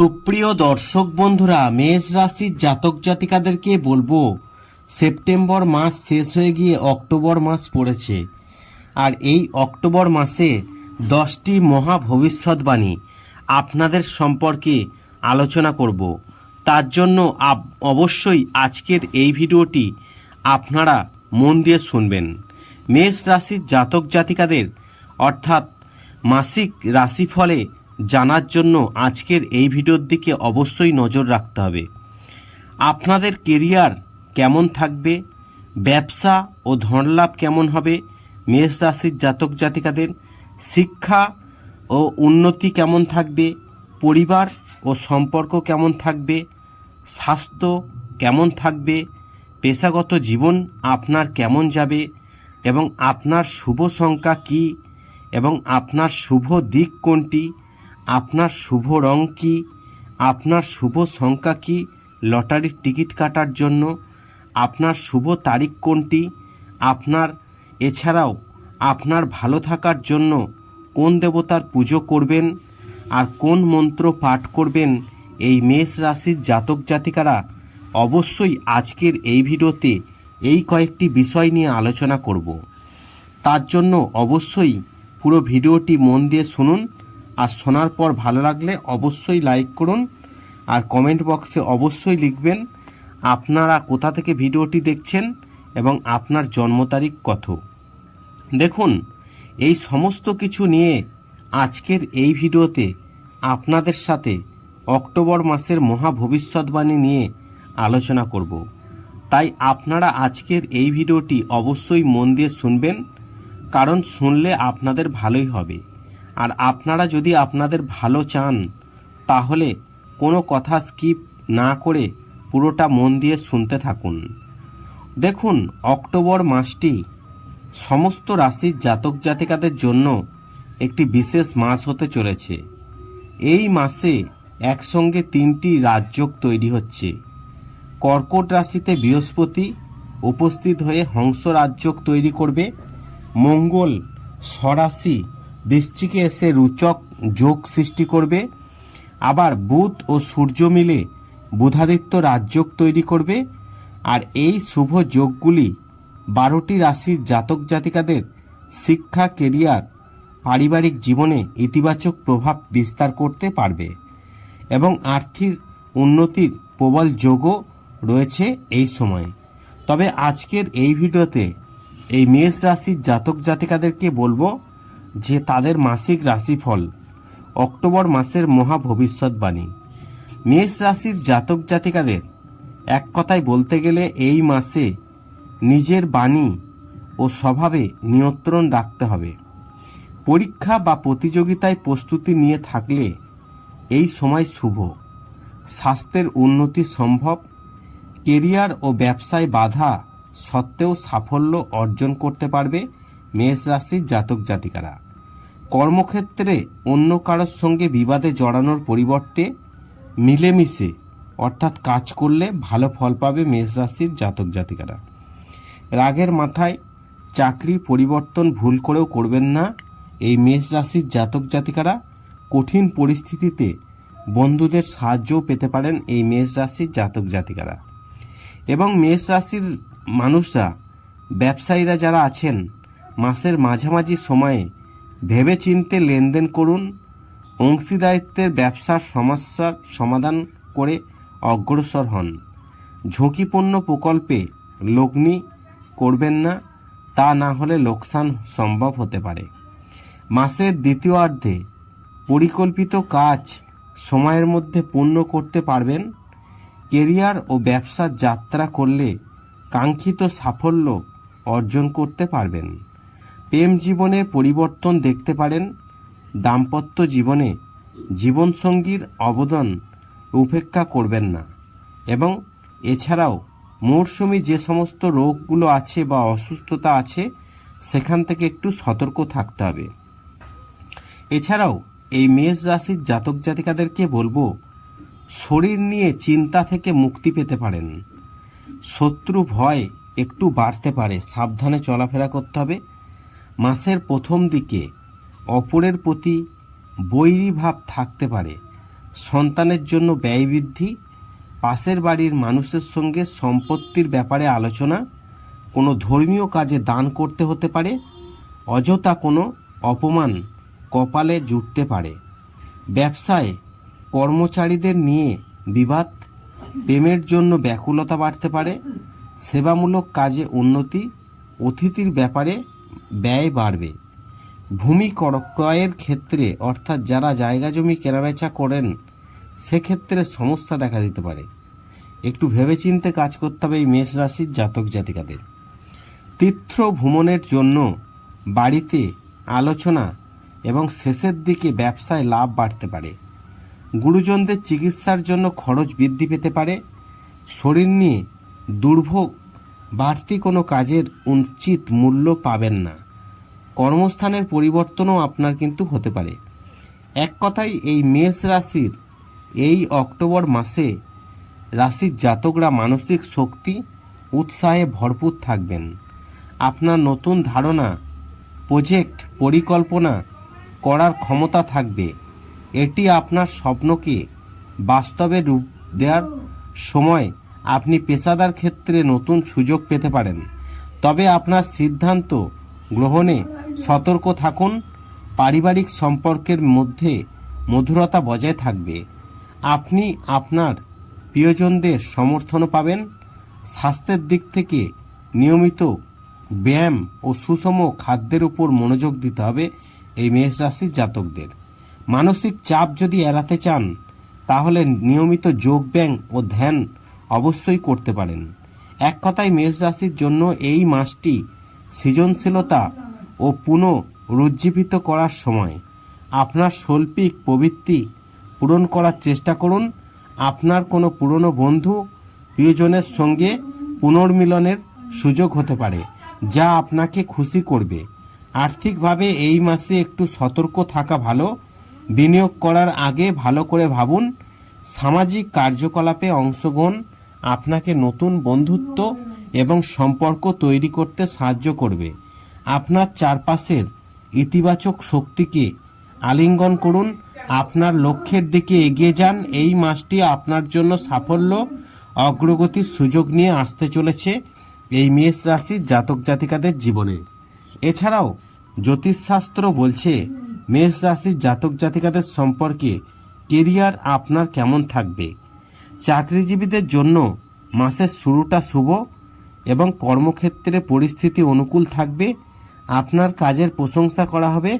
সুপ্রিয় দর্শক বন্ধুরা, মেষ রাশির জাতক জাতিকাদেরকে বলব, সেপ্টেম্বর মাস শেষ হয়ে গিয়ে অক্টোবর মাস পড়েছে। আর এই অক্টোবর মাসে দশটি মহা ভবিষ্যৎবাণী আপনাদের সম্পর্কে আলোচনা করব। তার জন্য অবশ্যই আজকের এই ভিডিওটি আপনারা মন দিয়ে শুনবেন। মেষ রাশির জাতক জাতিকাদের, অর্থাৎ মাসিক রাশিফলে জানার জন্য আজকের এই ভিডিওর দিকে অবশ্যই নজর রাখতে হবে। আপনাদের কেরিয়ার কেমন থাকবে? ব্যবসা ও ধনলাভ কেমন হবে? মেষ রাশির জাতক জাতিকাদের শিক্ষা ও উন্নতি কেমন থাকবে? পরিবার ও সম্পর্ক কেমন থাকবে? স্বাস্থ্য কেমন থাকবে? পেশাগত জীবন আপনার কেমন যাবে? এবং আপনার শুভ সংখ্যা কী? এবং আপনার শুভ দিক কোনটি? আপনার শুভ রং কী? আপনার শুভ সংখ্যা কী? লটারির টিকিট কাটার জন্য আপনার শুভ তারিখ কোনটি? আপনার, এছাড়াও আপনার ভালো থাকার জন্য কোন দেবতার পুজো করবেন? আর কোন মন্ত্র পাঠ করবেন? এই মেষ রাশির জাতক জাতিকারা অবশ্যই আজকের এই ভিডিওতে এই কয়েকটি বিষয় নিয়ে আলোচনা করব। তার জন্য অবশ্যই পুরো ভিডিওটি মন দিয়ে শুনুন আর শোনার পর ভালো লাগলে অবশ্যই লাইক করুন আর কমেন্ট বক্সে অবশ্যই লিখবেন আপনারা কোথা থেকে ভিডিওটি দেখছেন এবং আপনার জন্ম তারিখ কত। দেখুন, এই সমস্ত কিছু নিয়ে আজকের এই ভিডিওতে আপনাদের সাথে অক্টোবর মাসের মহা ভবিষ্যৎবাণী নিয়ে আলোচনা করব। তাই আপনারা আজকের এই ভিডিওটি অবশ্যই মন দিয়ে শুনবেন, কারণ শুনলে আপনাদের ভালোই হবে। আর আপনারা যদি আপনাদের ভালো চান, তাহলে কোনো কথা স্কিপ না করে পুরোটা মন দিয়ে শুনতে থাকুন। দেখুন, অক্টোবর মাসটি সমস্ত রাশির জাতক জাতিকাদের জন্য একটি বিশেষ মাস হতে চলেছে। এই মাসে একসঙ্গে তিনটি রাজযোগ তৈরি হচ্ছে। কর্কট রাশিতে বৃহস্পতি উপস্থিত হয়ে হংস রাজযোগ তৈরি করবে। মঙ্গল স্বরাশি বৃশ্চিকে এসে রুচক যোগ সৃষ্টি করবে। আবার বুধ ও সূর্য মিলে বুধাদিত্য রাজযোগ তৈরি করবে। আর এই শুভ যোগগুলি বারোটি রাশির জাতক জাতিকাদের শিক্ষা, কেরিয়ার, পারিবারিক জীবনে ইতিবাচক প্রভাব বিস্তার করতে পারবে। এবং আর্থিক উন্নতির প্রবল যোগও রয়েছে এই সময়ে। তবে আজকের এই ভিডিওতে এই মেষ রাশির জাতক জাতিকাদেরকে বলব যে তাদের মাসিক রাশিফল অক্টোবর মাসের মহা ভবিষ্যৎবাণী মেষ রাশির জাতক জাতিকাদের এক কথায় বলতে গেলে এই মাসে নিজের বাণী ও স্বভাবে নিয়ন্ত্রণ রাখতে হবে। পরীক্ষা বা প্রতিযোগিতায় প্রস্তুতি নিয়ে থাকলে এই সময় শুভ। স্বাস্থ্যের উন্নতি সম্ভব। কেরিয়ার ও ব্যবসায় বাধা সত্ত্বেও সাফল্য অর্জন করতে পারবে। মেষ রাশির জাতক জাতিকারা। কর্মক্ষেত্রে অন্য কারোর সঙ্গে বিবাদে জড়ানোর পরিবর্তে মিলেমিশে, অর্থাৎ কাজ করলে ভালো ফল পাবে মেষ রাশির জাতক জাতিকারা। রাগের মাথায় চাকরি পরিবর্তন ভুল করেও করবেন না এই মেষ রাশির জাতক জাতিকারা। কঠিন পরিস্থিতিতে বন্ধুদের সাহায্যও পেতে পারেন এই মেষ রাশির জাতক জাতিকারা। এবং মেষ রাশির মানুষরা, ব্যবসায়ীরা যারা আছেন মাসের মাঝামাঝি সময়ে ভেবেচিন্তে লেনদেন করুন, অংশীদারিত্বের ব্যবসার সমস্যার সমাধান করে অগ্রসর হন। ঝুঁকিপূর্ণ প্রকল্পে লগ্নি করবেন না, তা না হলে লোকসান সম্ভব হতে পারে। মাসের দ্বিতীয়ার্ধে পরিকল্পিত কাজ সময়ের মধ্যে পূর্ণ করতে পারবেন। কেরিয়ার ও ব্যবসার যাত্রা করলে কাঙ্ক্ষিত সাফল্য অর্জন করতে পারবেন। প্রেম জীবনে পরিবর্তন দেখতে পারেন, দাম্পত্য জীবনে জীবনসঙ্গীর অবদান উপেক্ষা করবেন না। এবং এছাড়াও মরশুমি যে সমস্ত রোগগুলো আছে বা অসুস্থতা আছে, সেখান থেকে একটু সতর্ক থাকতে হবে। এছাড়াও এই মেষ রাশির জাতক জাতিকাদেরকে বলব, শরীর নিয়ে চিন্তা থেকে মুক্তি পেতে পারেন। শত্রু ভয় একটু বাড়তে পারে, সাবধানে চলাফেরা করতে হবে। মাসের প্রথম দিকে অপরের প্রতি বৈরী ভাব থাকতে পারে। সন্তানের জন্য ব্যয় বৃদ্ধি, পাশের বাড়ির মানুষের সঙ্গে সম্পত্তির ব্যাপারে আলোচনা, কোনো ধর্মীয় কাজে দান করতে হতে পারে, অযথা কোনো অপমান কপালে জুটতে পারে। ব্যবসায় কর্মচারীদের নিয়ে বিবাদ, প্রেমের জন্য ব্যাকুলতা বাড়তে পারে, সেবামূলক কাজে উন্নতি, অতিথির ব্যাপারে ব্যয় বাড়বে। ভূমি কর- ক্রয়ের ক্ষেত্রে, অর্থাৎ যারা জায়গা জমি কেনাবেচা করেন, সেক্ষেত্রে সমস্যা দেখা দিতে পারে। একটু ভেবেচিন্তে কাজ করতে হবে এই মেষ রাশির জাতক জাতিকাদের। তীর্থ ভ্রমণের জন্য বাড়িতে আলোচনা এবং শেষের দিকে ব্যবসায় লাভ বাড়তে পারে। গুরুজনদের চিকিৎসার জন্য খরচ বৃদ্ধি পেতে পারে। শরীর নিয়ে দুর্ভোগ বাড়তি কোনো কাজের উচিত মূল্য পাবেন না। কর্মস্থানের পরিবর্তনও আপনার কিন্তু হতে পারে। এক কথায়, এই মেষ রাশির এই অক্টোবর মাসে রাশির জাতকরা মানসিক শক্তি উৎসাহে ভরপুর থাকবেন। আপনার নতুন ধারণা, প্রজেক্ট, পরিকল্পনা করার ক্ষমতা থাকবে। এটি আপনার স্বপ্নকে বাস্তবে রূপ দেওয়ার সময় আপনি পেশাদার ক্ষেত্রে নতুন সুযোগ পেতে পারেন। তবে আপনার সিদ্ধান্ত গ্রহণে সতর্ক থাকুন। পারিবারিক সম্পর্কের মধ্যে মধুরতা বজায় থাকবে। আপনি আপনার প্রিয়জনদের সমর্থনও পাবেন। স্বাস্থ্যের দিক থেকে নিয়মিত ব্যায়াম ও সুষম খাদ্যের উপর মনোযোগ দিতে হবে এই মেষ রাশির জাতকদের। মানসিক চাপ যদি এড়াতে চান, তাহলে নিয়মিত যোগ ব্যায়াম ও ধ্যান অবশ্যই করতে পারেন। এক কথায় মেষ রাশির জন্য এই মাসটি সৃজনশীলতা ও পুনরুজ্জীবিত করার সময়। আপনার শৈল্পিক প্রবৃত্তি পূরণ করার চেষ্টা করুন। আপনার কোনো পুরনো বন্ধু, প্রিয়জনের সঙ্গে পুনর্মিলনের সুযোগ হতে পারে, যা আপনাকে খুশি করবে। আর্থিকভাবে এই মাসে একটু সতর্ক থাকা ভালো। বিনিয়োগ করার আগে ভালো করে ভাবুন। সামাজিক কার্যকলাপে অংশগ্রহণ আপনাকে নতুন বন্ধুত্ব এবং সম্পর্ক তৈরি করতে সাহায্য করবে। আপনার চারপাশের ইতিবাচক শক্তিকে আলিঙ্গন করুন। আপনার লক্ষ্যের দিকে এগিয়ে যান। এই মাসটি আপনার জন্য সাফল্য, অগ্রগতির সুযোগ নিয়ে আসতে চলেছে এই মেষ রাশির জাতক জাতিকাদের জীবনে। এছাড়াও জ্যোতিষশাস্ত্র বলছে, মেষ রাশির জাতক জাতিকাদের সম্পর্কে কেরিয়ার আপনার কেমন থাকবে? চাকরিজীবীদের জন্য মাসের শুরুটা শুভ এবং কর্মক্ষেত্রে পরিস্থিতি অনুকূল থাকবে, আপনার কাজের প্রশংসা করা হবে,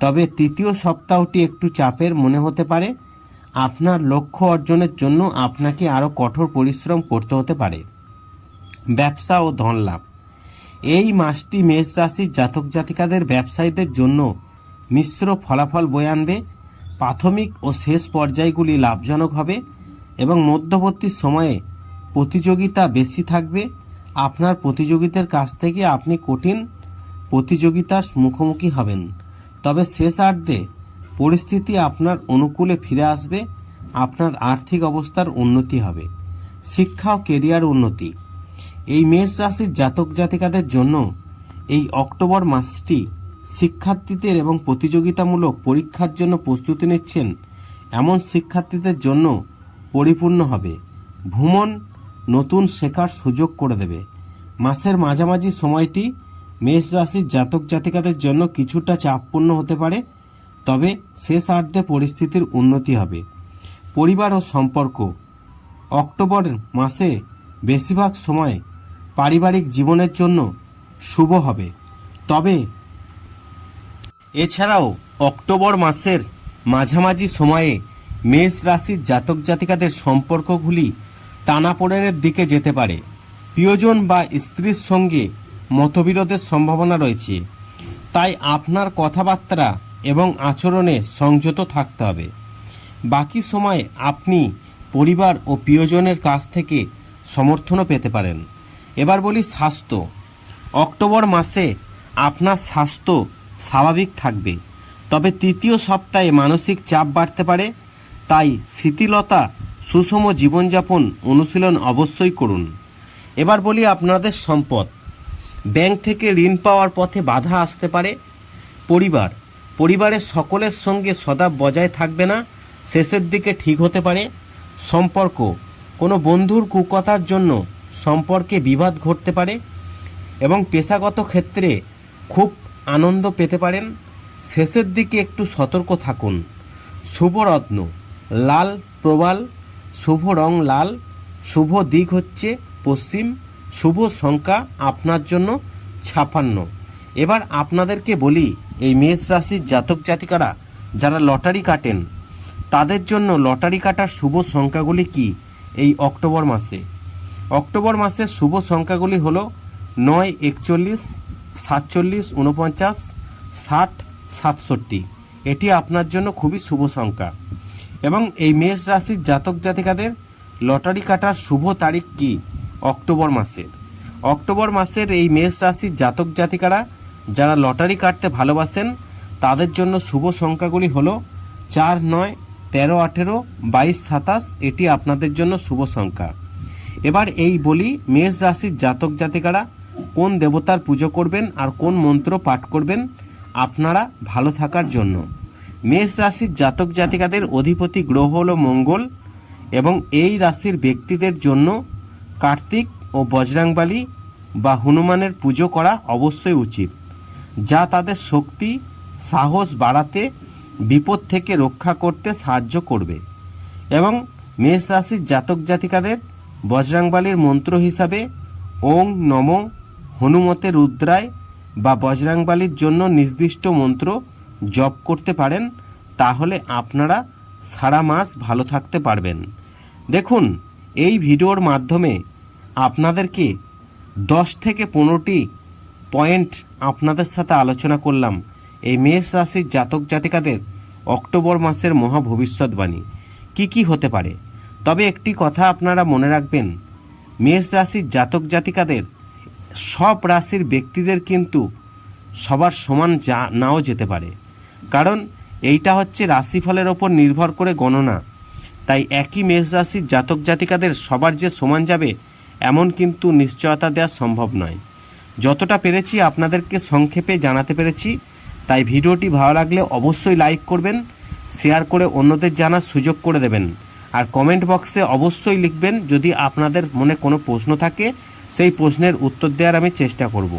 তবে তৃতীয় সপ্তাহটি একটু চাপের মনে হতে পারে। আপনার লক্ষ্য অর্জনের জন্য আপনাকে আরও কঠোর পরিশ্রম করতে হতে পারে। ব্যবসা ও ধন লাভ। এই মাসটি মেষ রাশির জাতক জাতিকাদের ব্যবসায়ীদের জন্য মিশ্র ফলাফল বয়ে আনবে। প্রাথমিক ও শেষ পর্যায়গুলি লাভজনক হবে। এবং মধ্যবর্তী সময়ে প্রতিযোগিতা বেশি থাকবে। আপনার প্রতিযোগিতার কাছ থেকে আপনি কঠিন প্রতিযোগিতার মুখোমুখি হবেন। তবে শেষ আর্ধে পরিস্থিতি আপনার অনুকূলে ফিরে আসবে, আপনার আর্থিক অবস্থার উন্নতি হবে, শিক্ষা ও কেরিয়ার উন্নতি। এই মেষ রাশির জাতক জাতিকাদের জন্য এই অক্টোবর মাসটি শিক্ষার্থীদের এবং প্রতিযোগিতামূলক পরীক্ষার জন্য প্রস্তুতি নিচ্ছেন। এমন শিক্ষার্থীদের জন্য পরিপূর্ণ হবে। ভ্রমণ নতুন শেখার সুযোগ করে দেবে। মাসের মাঝামাঝি সময়টি মেষ রাশির জাতক জাতিকাদের জন্য কিছুটা চাপপূর্ণ হতে পারে, তবে শেষার্ধে পরিস্থিতির উন্নতি হবে। পরিবার ও সম্পর্ক। অক্টোবর মাসে বেশিরভাগ সময় পারিবারিক জীবনের জন্য শুভ হবে। তবে এছাড়াও অক্টোবর মাসের মাঝামাঝি সময়ে মেষ রাশির জাতক জাতিকাদের সম্পর্কগুলি টানাপোড়েনের দিকে যেতে পারে। প্রিয়জন বা স্ত্রীর সঙ্গে মতবিরোধের সম্ভাবনা রয়েছে। তাই আপনার কথাবার্তা এবং আচরণে সংযত থাকতে হবে। বাকি সময় আপনি পরিবার ও প্রিয়জনের কাছ থেকে সমর্থনও পেতে পারেন। এবার বলি স্বাস্থ্য। অক্টোবর মাসে আপনার স্বাস্থ্য স্বাভাবিক থাকবে। তবে তৃতীয় সপ্তাহে মানসিক চাপ বাড়তে পারে। তাই শিথিলতা, সুষম জীবনযাপন অনুশীলন অবশ্যই করুন। এবার বলি আপনাদের সম্পদ। ব্যাংক থেকে ঋণ পাওয়ার পথে বাধা আসতে পারে। পরিবার। পরিবারের সকলের সঙ্গে সদা বজায় থাকবে না, শেষের দিকে ঠিক হতে পারে। সম্পর্ক। কোনো বন্ধুর কুকথার জন্য সম্পর্কে বিবাদ ঘটতে পারে এবং পেশাগত ক্ষেত্রে খুব আনন্দ পেতে পারেন। শেষের দিকে একটু সতর্ক থাকুন। শুভরত্ন। লাল, প্রবাল, শুভ রং লাল, শুভ দিক হচ্ছে পশ্চিম, শুভ সংখ্যা আপনার জন্য ছাপান্ন। এবার আপনাদেরকে বলি, এই মেষ রাশির জাতক জাতিকারা যারা লটারি কাটেন, তাদের জন্য লটারি কাটার শুভ সংখ্যাগুলি কি এই অক্টোবর মাসে? অক্টোবর মাসের শুভ সংখ্যাগুলি হলো নয়, একচল্লিশ, সাতচল্লিশ উনপঞ্চাশ ষাট, সাতষট্টি। এটি আপনার জন্য খুবই শুভ সংখ্যা। এবং এই মেষ রাশির জাতক জাতিকাদের লটারি কাটার শুভ তারিখ কি? অক্টোবর মাসের। অক্টোবর মাসের এই মেষ রাশির জাতক জাতিকারা যারা লটারি কাটতে ভালোবাসেন, তাদের জন্য শুভ সংখ্যাগুলি হলো চার, নয়, তেরো, আঠেরো, বাইশ, সাতাশ, এটি আপনাদের জন্য শুভ সংখ্যা। এবার এই বলি মেষ রাশির জাতক জাতিকারা কোন দেবতার পুজো করবেন আর কোন মন্ত্র পাঠ করবেন আপনারা ভালো থাকার জন্য। মেষ রাশির জাতক জাতিকাদের অধিপতি গ্রহ হল মঙ্গল এবং এই রাশির ব্যক্তিদের জন্য কার্তিক ও বজরাংবালী বা হনুমানের পুজো করা অবশ্যই উচিত, যা তাদের শক্তি, সাহস বাড়াতে, বিপদ থেকে রক্ষা করতে সাহায্য করবে এবং মেষ রাশির জাতক জাতিকাদের বজরাংবালির মন্ত্র হিসাবে ওং নম, হনুমতে রুদ্রায় বা বজরাংবালির জন্য নির্দিষ্ট মন্ত্র জপ করতে পারেন, তাহলে আপনারা সারা মাস ভালো থাকতে পারবেন। দেখুন, এই ভিডিওর মাধ্যমে আপনাদেরকে দশ থেকে পনেরোটি পয়েন্ট আপনাদের সাথে আলোচনা করলাম। এই মেষ রাশির জাতক জাতিকাদের অক্টোবর মাসের মহা ভবিষ্যৎবাণী। কি কি হতে পারে? তবে একটি কথা আপনারা মনে রাখবেন, মেষ রাশির জাতক জাতিকাদের সব রাশির ব্যক্তিদের কিন্তু সবার সমান যা নাও যেতে পারে। কারণ এইটা হচ্ছে রাশিফলের ওপর নির্ভর করে গণনা। তাই একই মেষ রাশির জাতক জাতিকাদের সবার যে সমান যাবে, এমন কিন্তু নিশ্চয়তা দেওয়া সম্ভব নয়। যতটা পেরেছি আপনাদেরকে সংক্ষেপে জানাতে পেরেছি, তাই ভিডিওটি ভালো লাগলে অবশ্যই লাইক করবেন, শেয়ার করে অন্যদের জানার সুযোগ করে দেবেন। আর কমেন্ট বক্সে অবশ্যই লিখবেন যদি আপনাদের মনে কোনো প্রশ্ন থাকে, সেই প্রশ্নের উত্তর দেওয়ার আমি চেষ্টা করব।